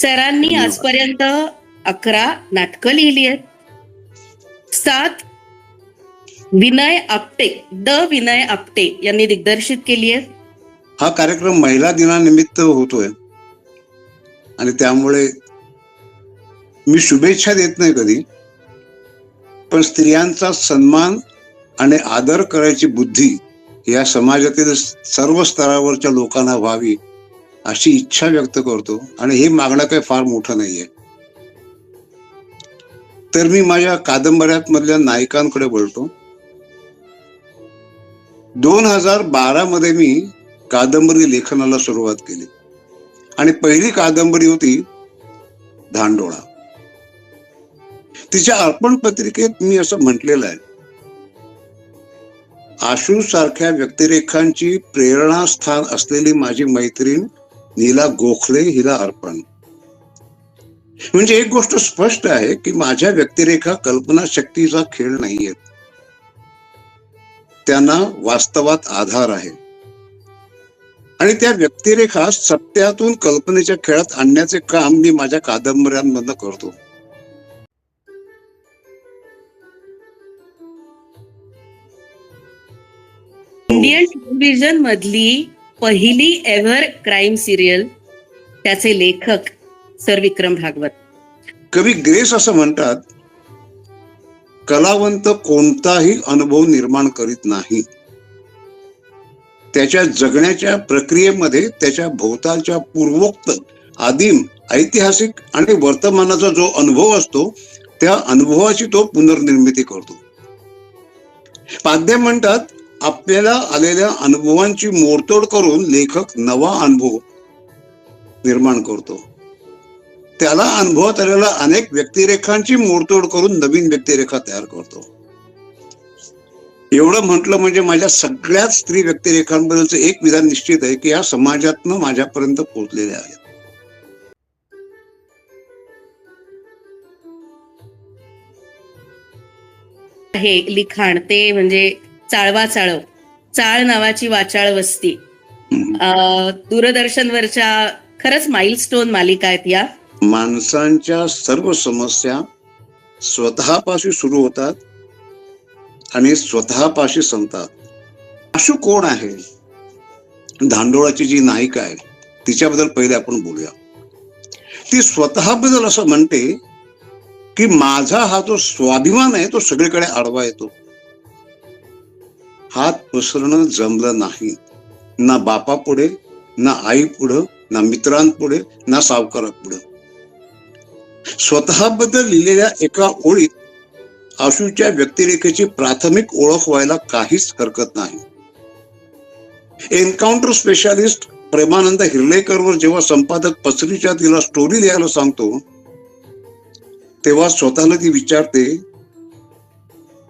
सरांनी आजपर्यंत अकरा नाटकं लिहिली आहेत. सात विनय आपटे द विनय आपटे यांनी दिग्दर्शित केली आहे हा कार्यक्रम महिला दिनानिमित्त होतोय. आणि त्यामुळे मी शुभेच्छा देत नाही कधी पण स्त्रियांचा सन्मान आणि आदर करायची बुद्धी या समाजातील सर्व स्तरावरच्या लोकांना व्हावी अशी इच्छा व्यक्त करतो आणि हे मागणं काही फार मोठं नाहीये. तर मी माझ्या कादंबऱ्यात मधल्या नायकांकडे बोलतो दोन हजार बारा मध्ये मी कादंबरी लेखनाला सुरुवात केली. आणि पहिली कादंबरी होती धांडोळा. तिच्या अर्पण पत्रिकेत मी असं म्हटलेलं आहे आशू सारख्या व्यक्तिरेखांची प्रेरणास्थान असलेली माझी मैत्रीण नीला गोखले हिला अर्पण. म्हणजे एक गोष्ट स्पष्ट आहे की माझ्या व्यक्तिरेखा कल्पना शक्तीचा खेळ नाहीये. त्यांना वास्तवात आधार आहे. आणि त्या व्यक्तिरेखा सत्यातून कल्पनेच्या खेळात आणण्याचे काम मी माझ्या कादंबऱ्यांमधनं करतो. इंडियन टेलिव्हिजन मधली पहिली एव्हर क्राईम सिरियल त्याचे लेखक सर विक्रम भागवत. कवी ग्रेस असं म्हणतात कलावंत कोणताही अनुभव निर्माण करीत नाही. त्याच्या जगण्याच्या प्रक्रियेमध्ये त्याच्या भोवतालच्या पूर्वोक्त आदिम ऐतिहासिक आणि वर्तमानाचा जो अनुभव असतो त्या अनुभवाची तो पुनर्निर्मिती करतो. पाद्य म्हणतात आपल्याला आलेल्या अनुभवांची मोडतोड करून लेखक नवा अनुभव निर्माण करतो. त्याला अनुभवात आलेल्या अनेक व्यक्तिरेखांची मोडतोड करून नवीन व्यक्तिरेखा तयार करतो. एवढं म्हटलं म्हणजे माझ्या सगळ्याच स्त्री व्यक्तिरेखांबद्दलचं एक विधान निश्चित आहे की या समाजातनं माझ्यापर्यंत पोहोचलेल्या आहेत. हे लिखाण ते म्हणजे चाळवा चाळव चाळ नावाची वाचाळ वस्ती. अं, दूरदर्शनवरच्या खरंच माइलस्टोन मालिका आहेत या. माणसांच्या सर्व समस्या स्वतःपाशी सुरू होतात आणि स्वतःपाशी संपतात. अशू कोण आहे? धांडोळाची जी नायिका आहे तिच्याबद्दल पहिले आपण बोलूया. ती स्वतःबद्दल असं म्हणते की माझा हा जो स्वाभिमान आहे तो सगळीकडे आडवा येतो. हात पसरणं जमलं नाही. ना बापा पुढे ना आई पुढं ना मित्रांपुढे ना सावकारापुढे. स्वतःबद्दल लिहिलेल्या एका ओळीत आशूच्या व्यक्तिरेखेची प्राथमिक ओळख व्हायला काहीच हरकत नाही. एन्काउंटर स्पेशालिस्ट प्रेमानंद हिर्लेकरवर जेव्हा संपादक पसरीच्या तिला स्टोरी लिहायला सांगतो तेव्हा स्वतःला ती विचारते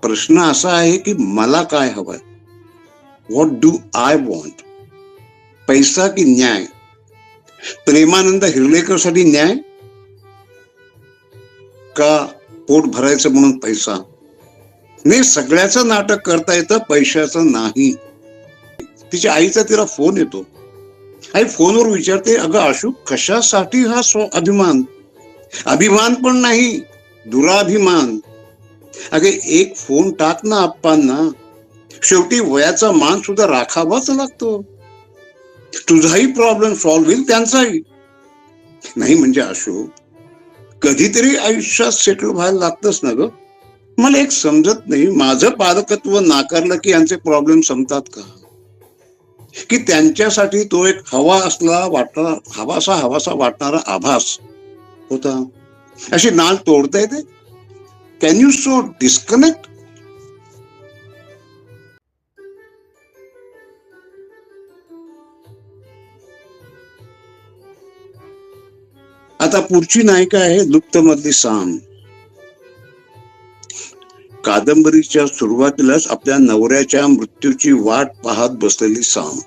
प्रश्न असा आहे की मला काय हवंय? व्हॉट डू आय वॉन्ट पैसा की न्याय? प्रेमानंद हिरलेकरसाठी न्याय? का पोट भरायचं म्हणून पैसा? नाही सगळ्याचं नाटक करता येतं पैशाचं नाही. तिच्या आईचा तिला फोन येतो. आई फोनवर विचारते अगं आशू कशासाठी हा स्व अभिमान? अभिमान पण नाही दुराभिमान. अगे एक फोन टाक ना आप्पांना. शेवटी वयाचा मान सुद्धा राखावाच लागतो. तुझाही प्रॉब्लेम सॉल्व्ह होईल त्यांचाही. नाही म्हणजे अशोक कधीतरी आयुष्यात सेटल व्हायला लागतच ना ग. मला एक समजत नाही माझं पालकत्व नाकारलं की यांचे प्रॉब्लेम संपतात का? की त्यांच्यासाठी तो एक हवा असला वाटणारा हवासा हवासा वाटणारा आभास होता. अशी नाल तोडता येते कॅन यू सो डिस्कनेक्ट आता पुढची नायिका आहे लुप्त मधली सांग कादंबरीच्या सुरुवातीलाच आपल्या नवऱ्याच्या मृत्यूची वाट पाहत बसलेली सांग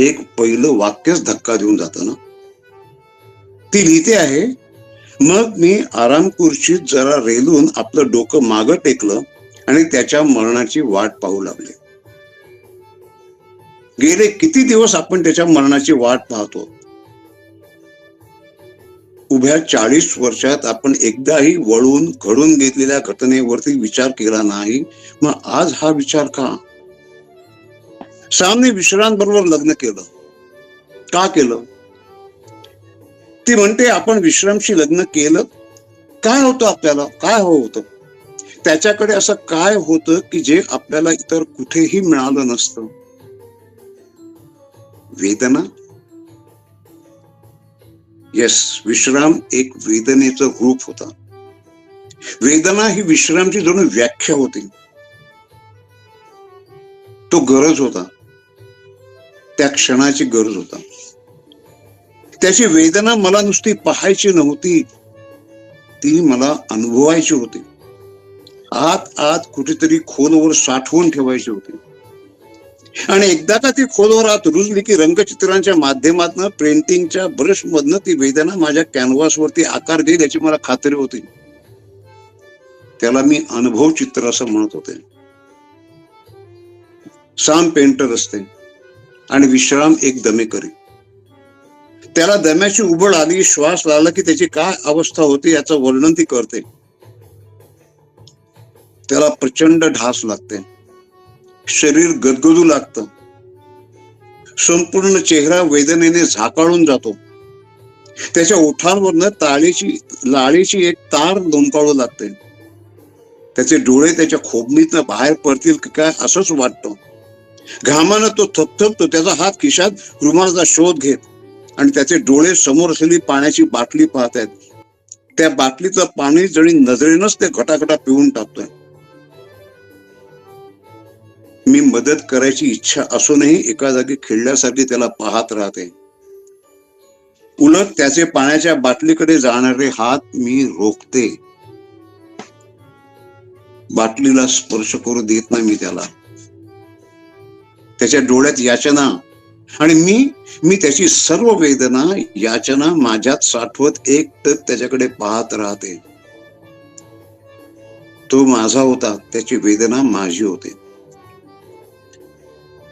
एक पहिलं वाक्यच धक्का देऊन जात ना ती लिहिते आहे मग मी आराम खुर्चीत जरा रेलून आपलं डोकं मागं टेकलं आणि त्याच्या मरणाची वाट पाहू लागले. गेले किती दिवस आपण त्याच्या मरणाची वाट पाहतो? उभ्या चाळीस वर्षात आपण एकदाही वळून घडून घेतलेल्या घटनेवरती विचार केला नाही. मग आज हा विचार का? सामने विश्रांबरोबर लग्न केलं. का केलं? ती म्हणते आपण विश्रामशी लग्न केलं. काय होतं आपल्याला? काय हवं होतं? त्याच्याकडे असं काय होतं की जे आपल्याला इतर कुठेही मिळालं नसतं? वेदना? येस विश्राम एक वेदनेचं रूप होता. वेदना ही विश्रामची जणू व्याख्या होती. तो गरज होता. त्या क्षणाची गरज होता. त्याची वेदना मला नुसती पाहायची नव्हती. ती मला अनुभवायची होती. आत आत कुठेतरी खोलवर साठवून ठेवायची होती. आणि एकदा का ती खोलवर आत रुजली की रंगचित्रांच्या माध्यमातून प्रिंटिंगच्या ब्रश मधनं ती वेदना माझ्या कॅनव्हासवरती आकार देईल याची मला खात्री होती. त्याला मी अनुभव चित्र असं म्हणत होते. साम पेंटर असते. आणि विश्राम एक दमे करी त्याला दम्याची उबड आली श्वास लागला की त्याची काय अवस्था होती याचं वर्णन ती करते. त्याला प्रचंड ढास लागते. शरीर गदगदू लागतं. संपूर्ण चेहरा वेदनेने झाकाळून जातो. त्याच्या ओठांवरनं ताळीची लाळीची एक तार लोंबकाळू लागते. त्याचे डोळे त्याच्या खोबणीतनं बाहेर पडतील की काय असंच वाटतं. घामानं तो थपथपतो त्याचा हात खिशात रुमालाचा शोध घेत आणि त्याचे डोळे समोर असलेली पाण्याची बाटली पाहत आहेत त्या बाटलीचं पाणी जणी नजरेनंच ते घटाघटा पिऊन टाकतोय. मी मदत करायची इच्छा असूनही एका जागी खेळल्यासारखी त्याला पाहत राहते. उलट त्याचे पाण्याच्या बाटलीकडे जाणारे हात मी रोखते. बाटलीला स्पर्श करू देत नाही मी त्याला. त्याच्या डोळ्यात याचना आणि मी मी त्याची सर्व वेदना याचना माझ्यात साठवत एक तर त्याच्याकडे पाहत राहते. तो माझा होता त्याची वेदना माझी होते.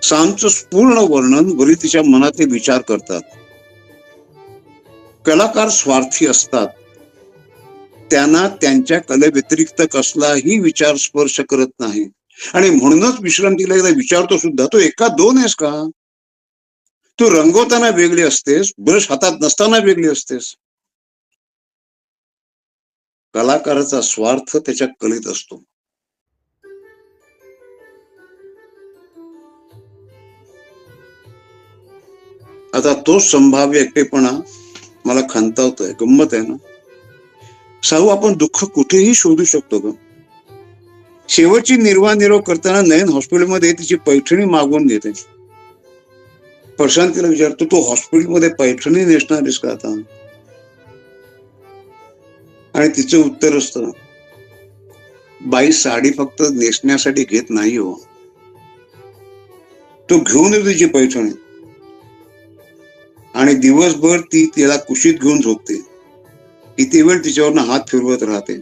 सामचं पूर्ण वर्णन वरी तिच्या मनातले विचार करतात. कलाकार स्वार्थी असतात. त्यांना त्यांच्या कलेव्यतिरिक्त कसलाही विचार स्पर्श करत नाही. आणि म्हणूनच विश्रांतीला एकदा विचारतो सुद्धा तो एका दोन आहेस का? तू रंगवताना वेगळी असतेस ब्रश हातात नसताना वेगळी असतेस. कलाकाराचा स्वार्थ त्याच्या कलेत असतो. आता तो संभाव्य एकटेपणा मला खंतावतोय गंमत आहे ना? साहू आपण दुःख कुठेही शोधू शकतो का शेवटची निर्वाह करताना नयन हॉस्पिटलमध्ये तिची पैठणी मागवून घेते. प्रशांतीला विचारतो तू हॉस्पिटलमध्ये पैठणी नेसणारीस का आता? आणि तिचं उत्तर असतं बाई साडी फक्त नेसण्यासाठी घेत नाही हो. तो घेऊन येतो तिची पैठणी. आणि दिवसभर ती तिला कुशीत घेऊन झोपते. किती वेळ तिच्यावरनं हात फिरवत राहते.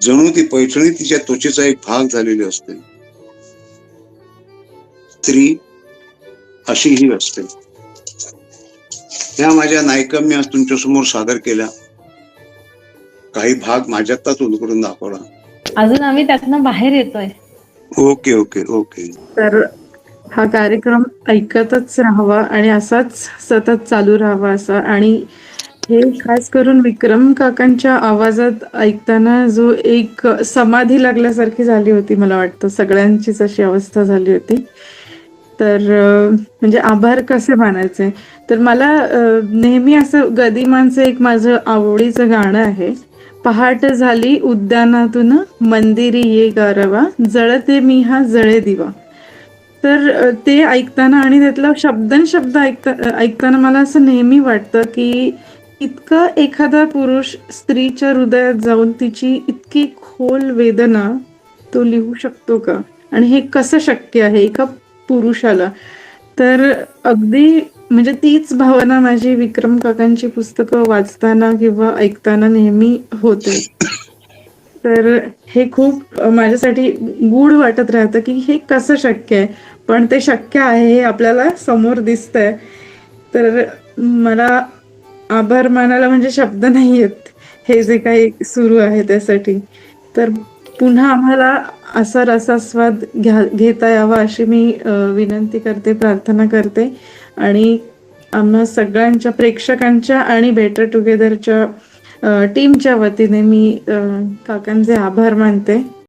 जणू ती पैठणी तिच्या त्वचेचा एक भाग झालेली असते. स्त्री अशी ही असते. त्या माझ्या नायिका मी आज तुमच्यासमोर सादर केल्या. काही भाग माझ्यातच उलगडून दाखवला. अजून आम्ही त्यातनं बाहेर येतोय. Okay okay okay. तर हा कार्यक्रम ऐकतच राहावा आणि असाच सतत चालू राहावा असा. आणि हे खास करून विक्रम काकांच्या आवाजात ऐकताना जो एक समाधी लागल्यासारखी झाली होती मला वाटतं. सगळ्यांचीच अशी अवस्था झाली होती. तर म्हणजे आभार कसे मानायचे? तर मला नेहमी असं गदिमांचं एक माझं आवडीचं गाणं आहे. पहाट झाली उद्यानातून मंदिरी ये गारवा जळते मी हा जळे दिवा तर ते ऐकताना आणि त्यातला शब्दन शब्द ऐकता ऐकताना मला असं नेहमी वाटतं की इतका एखादा पुरुष स्त्रीच्या हृदयात जाऊन तिची इतकी खोल वेदना तो लिहू शकतो का? आणि हे कसं शक्य आहे एका पुरुषाला? तर अगदी म्हणजे तीच भावना माझी विक्रम काकांची पुस्तकं वाचताना किंवा ऐकताना नेहमी होते. तर हे खूप माझ्यासाठी गूढ वाटत राहतं की हे कसं शक्य आहे? पण ते शक्य आहे हे आपल्याला समोर दिसतंय. तर मला आभार मानायला म्हणजे शब्द नाही आहेत. हे जे काही सुरू आहे त्यासाठी. तर पुन्हा आम्हाला असा रसास्वाद घ्या घेता यावा अशी मी विनंती करते प्रार्थना करते. आणि आम्हा सगळ्यांच्या प्रेक्षकांच्या आणि बेटर टुगेदरच्या टीमच्या वतीने मी काकांचे आभार मानते.